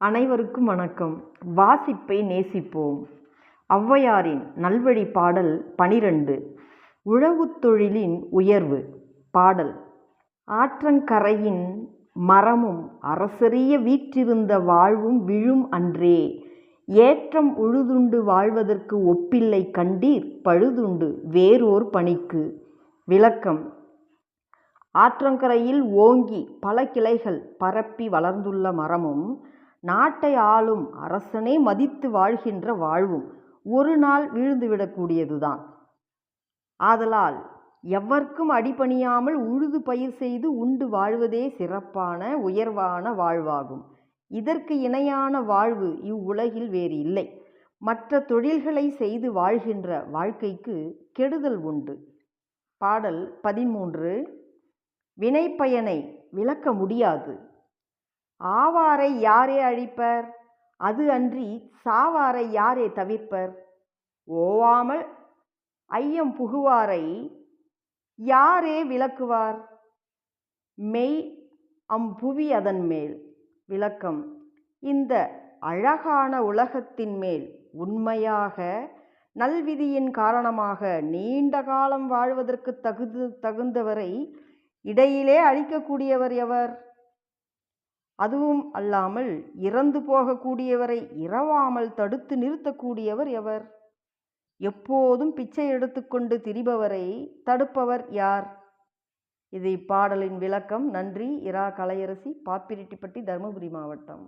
அனைவருக்கும் வணக்கம். வாசிப்பை நேசிப்போம். ஔவையாரின் நல்வழி பாடல் பனிரெண்டு. உழவுத் தொழிலின் உயர்வு. பாடல். ஆற்றங்கரையின் மரமும் அரசரிய வீற்றிருந்த வாழ்வும் விழும் அன்றே. ஏற்றம் உழுதுண்டு வாழ்வதற்கு ஒப்பில்லை கண்டீர் பழுதுண்டு வேறோர் பணிக்கு. விளக்கம். ஆற்றங்கரையில் ஓங்கி பல கிளைகள் பரப்பி வளர்ந்துள்ள மரமும் நாட்டை ஆளும் அரசனே மதித்து வாழ்கின்ற வாழ்வும் ஒரு நாள் விழுந்துவிடக்கூடியதுதான். ஆதலால் எவர்க்கும் அடிபணியாமல் உழுது பயிர் செய்து உண்டு வாழ்வதே சிறப்பான உயர்வான வாழ்வாகும். இதற்கு இணையான வாழ்வு இவ்வுலகில் வேறு இல்லை. மற்ற தொழில்களை செய்து வாழ்கின்ற வாழ்க்கைக்கு கெடுதல் உண்டு. பாடல் பதிமூன்று வினைப்பயனை விளக்க முடியாது. ஆவாரை யாரே அழிப்பர்? அது அன்றி சாவாரை யாரே தவிர்ப்பர்? ஓவாமல் ஐயம் புகுவாரை யாரே விளக்குவார்? மெய் அம்புவி அதன் மேல் விளக்கம். இந்த அழகான உலகத்தின் மேல் உண்மையாக நல்விதியின் காரணமாக நீண்ட காலம் வாழ்வதற்கு தகுது தகுந்தவரை இடையிலே அழிக்கக்கூடியவர் எவர்? அதுவும் அல்லாமல் இறந்து போகக்கூடியவரை இரவாமல் தடுத்து நிறுத்தக்கூடியவர் எவர்? எப்போதும் பிச்சை எடுத்துக்கொண்டு திரிபவரை தடுப்பவர் யார்? இது இப்பாடலின் விளக்கம் நன்றி இரா கலையரசி பாப்பிரெட்டிப்பட்டி தருமபுரி மாவட்டம்.